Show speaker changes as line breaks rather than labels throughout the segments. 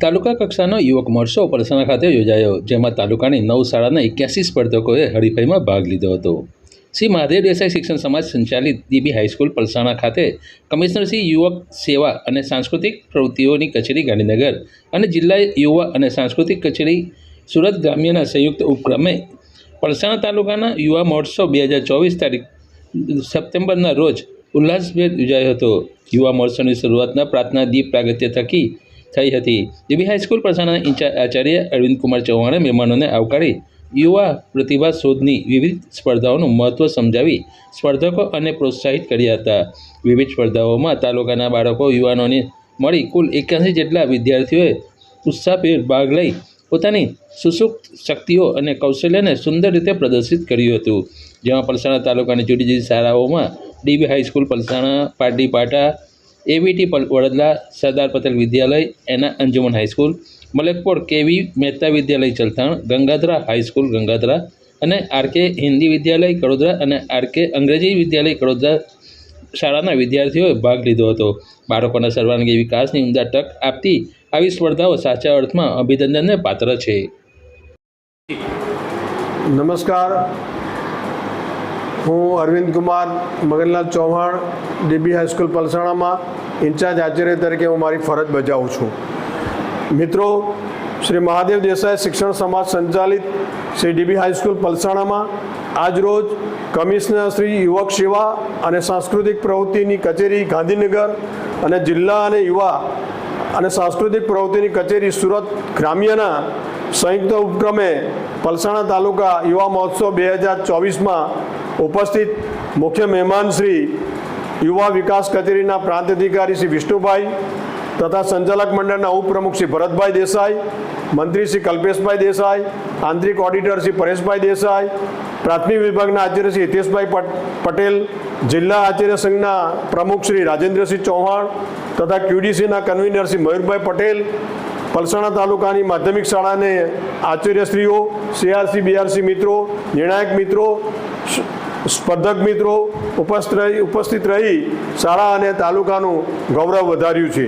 તાલુકા કક્ષાનો યુવક મહોત્સવ પરસાણા ખાતે યોજાયો, જેમાં તાલુકાની નવ શાળાના એક્યાસી સ્પર્ધકોએ હરીફાઈમાં ભાગ લીધો હતો. શ્રી મહાદેવ દેસાઈ શિક્ષણ સમાજ સંચાલિત ડીબી હાઈસ્કૂલ પલસાણા ખાતે કમિશનર શ્રી યુવક સેવા અને સાંસ્કૃતિક પ્રવૃત્તિઓની કચેરી ગાંધીનગર અને જિલ્લા યુવા અને સાંસ્કૃતિક કચેરી સુરત ગ્રામ્યના સંયુક્ત ઉપક્રમે પલસાણા તાલુકાના યુવા મહોત્સવ બે હજાર ચોવીસ તારીખ સપ્ટેમ્બરના રોજ ઉલ્લાસભેર યોજાયો હતો. યુવા મહોત્સવની શરૂઆતના પ્રાર્થના દીપ પ્રાગત્ય થકી થઈ હતી. ડીબી હાઈસ્કૂલ પલસાણાના આચાર્ય અરવિંદ કુમાર ચૌહાણે મહેમાનોને આવકારી યુવા પ્રતિભા શોધની વિવિધ સ્પર્ધાઓનું મહત્ત્વ સમજાવી સ્પર્ધકો અને પ્રોત્સાહિત કર્યા હતા. વિવિધ સ્પર્ધાઓમાં તાલુકાના બાળકો, યુવાનોને મળી કુલ એક્યાસી જેટલા વિદ્યાર્થીઓએ ઉત્સાહભેર ભાગ લઈ પોતાની સુસુપ્ત શક્તિઓ અને કૌશલ્યને સુંદર રીતે પ્રદર્શિત કર્યું હતું. જેમાં પલસાણા તાલુકાની જુદી જુદી શાળાઓમાં ડીબી હાઈસ્કૂલ પલસાણા પાટી પાટા એવીટી વડોદરા સરદાર પટેલ વિદ્યાલય એના Anjuman high school, Malakpor K V Mehta Vidyalaya Chalthan, Gangadhara high school, Gangadhara અને આરકે હિન્દી વિદ્યાલય, કડોદરા અને આરકે અંગ્રેજી વિદ્યાલય, કડોદરા શાળાના વિદ્યાર્થીઓએ ભાગ લીધો હતો. બાળકોના સર્વાંગી વિકાસની ઉમદા તક આપતી આવી સ્પર્ધાઓ સાચા અર્થમાં અભિનંદનને પાત્ર છે.
નમસ્કાર. હું Arvind Kumar Maganlal Chauhan, DB high school પલસાણામાં in charge આચાર્ય તરીકે હું મારી ફરજ બજાવું છું. મિત્રો, શ્રી મહાદેવ દેસાઈ શિક્ષણ સમાજ સંચાલિત શ્રી ડીબી હાઈસ્કૂલ પલસાણામાં આજરોજ કમિશનર શ્રી યુવક સેવા અને સાંસ્કૃતિક પ્રવૃત્તિની કચેરી ગાંધીનગર અને જિલ્લા અને યુવા અને સાંસ્કૃતિક પ્રવૃત્તિની કચેરી સુરત ગ્રામ્યના સંયુક્ત ઉપક્રમે પલસાણા તાલુકા યુવા મહોત્સવ બે હજાર ચોવીસમાં ઉપસ્થિત મુખ્ય મહેમાન શ્રી યુવા વિકાસ કચેરીના પ્રાંત અધિકારી શ્રી વિષ્ણુભાઈ તથા સંચાલક મંડળના ઉપપ્રમુખ શ્રી ભરતભાઈ દેસાઈ, મંત્રી શ્રી કલ્પેશભાઈ દેસાઈ, આંતરિક ઓડિટર શ્રી પરેશભાઈ દેસાઈ, પ્રાથમિક વિભાગના આચાર્ય શ્રી હિતેશભાઈ પટેલ, જિલ્લા આચાર્ય સંઘના પ્રમુખ શ્રી રાજેન્દ્રસિંહ ચૌહાણ તથા ક્યુડીસીના કન્વીનર શ્રી મયુરભાઈ પટેલ, પલસાણા તાલુકાની માધ્યમિક શાળાને આચાર્યશ્રીઓ સીઆરસી બીઆરસી મિત્રો, નિર્ણાયક મિત્રો સ્પર્ધક મિત્રો ઉપસ્થિત રહી શાળા અને તાલુકાનું ગૌરવ વધાર્યું છે.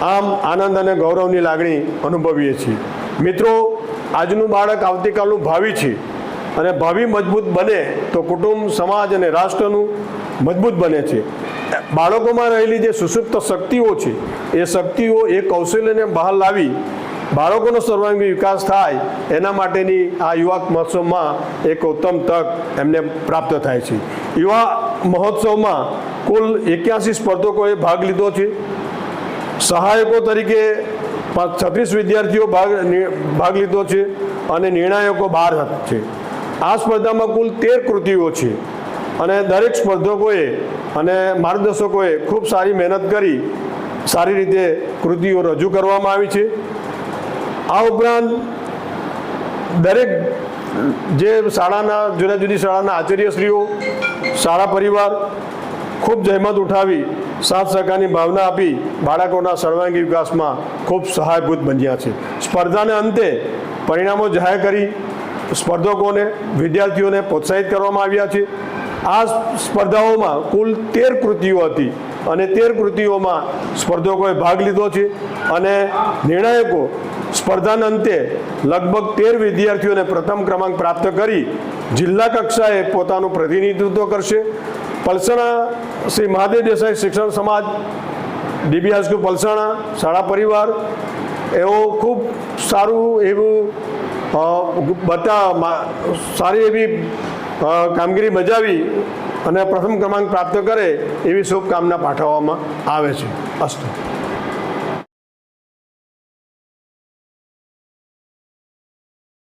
આમ આનંદ અને ગૌરવની લાગણી અનુભવીએ છીએ. મિત્રો, આજનું બાળક આવતીકાલનું ભાવિ છે અને ભાવિ મજબૂત બને તો કુટુંબ, સમાજ અને રાષ્ટ્રનું મજબૂત બને છે. બાળકોમાં રહેલી જે સુસુપ્ત શક્તિઓ છે, એ શક્તિઓ, એ કૌશલ્યને બહાર લાવી બાળકોનો સર્વાંગી વિકાસ થાય, એના માટેની આ યુવા મહોત્સવમાં એક ઉત્તમ તક એમને પ્રાપ્ત થાય છે. યુવા મહોત્સવમાં કુલ એક્યાસી સ્પર્ધકોએ ભાગ લીધો છે. સહાયકો તરીકે છત્રીસ વિદ્યાર્થીઓ ભાગ ભાગ લીધો છે અને નિર્ણાયકો બાર છે. આ સ્પર્ધામાં કુલ તેર કૃતિઓ છે અને દરેક સ્પર્ધકોએ અને માર્ગદર્શકોએ ખૂબ સારી મહેનત કરી, સારી રીતે કૃતિઓ રજૂ કરવામાં આવી છે. આ ઉપરાંત દરેક જે શાળાના, જુદા જુદી શાળાના આચાર્યશ્રીઓ, શાળા પરિવાર ખૂબ જહેમત ઉઠાવી, સાથ સહકારની ભાવના આપી બાળકોના સર્વાંગી વિકાસમાં ખૂબ સહાયભૂત બન્યા છે. સ્પર્ધાને અંતે પરિણામો જાહેર કરી સ્પર્ધકોને, વિદ્યાર્થીઓને પ્રોત્સાહિત કરવામાં આવ્યા છે. આ સ્પર્ધાઓમાં કુલ તેર કૃતિઓ હતી. અને તેર કૃતિઓમાં સ્પર્ધકોએ ભાગ લીધો છે. અને નિર્ણાયકો સ્પર્ધાના અંતે લગભગ તેર વિદ્યાર્થીઓને પ્રથમ ક્રમાંક પ્રાપ્ત કરી જિલ્લા કક્ષાએ પોતાનું પ્રતિનિધિત્વ કરશે. પલસાણા શ્રી મહાદેવ દેસાઈ શિક્ષણ સમાજ, ડીબી હાઈસ્કૂલ પલસાણા, શાળા પરિવાર એવો ખૂબ સારું એવું બધા સારી એવી કામગીરી બજાવી અને પ્રથમ ક્રમાંક પ્રાપ્ત કરે એવી શુભકામના પાઠવવામાં આવે છે. અસ્તુ.